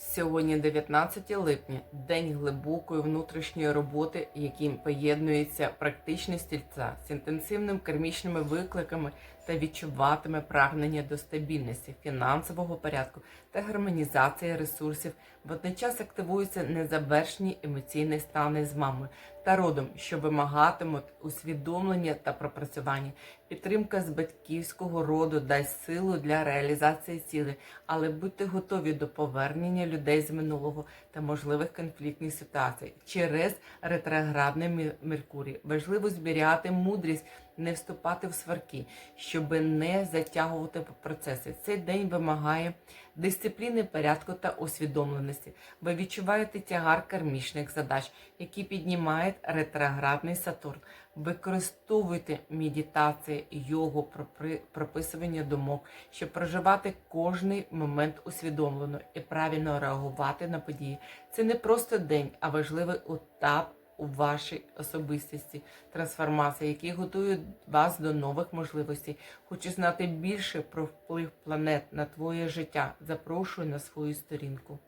Сьогодні 19 липня, день глибокої внутрішньої роботи, яким поєднується практичність стільця з інтенсивними кармічними викликами та відчуватиме прагнення до стабільності, фінансового порядку та гармонізації ресурсів. Водночас активуються незавершені емоційні стани з мамою та родом, що вимагатимуть усвідомлення та пропрацювання. Підтримка з батьківського роду дасть силу для реалізації цілей, але будьте готові до повернення людей з минулого та можливих конфліктних ситуацій через ретроградний Меркурій. Важливо зберігати мудрість, не вступати в сварки, щоб не затягувати процеси. Цей день вимагає дисципліни, порядку та усвідомленості. Ви відчуваєте тягар кармічних задач, які піднімають ретроградний Сатурн. Використовуйте медитації, йогу, прописування думок, щоб проживати кожний момент усвідомлено і правильно реагувати на події. Це не просто день, а важливий етап у вашій особистості трансформації, які готують вас до нових можливостей. Хочу знати більше про вплив планет на твоє життя. Запрошую на свою сторінку.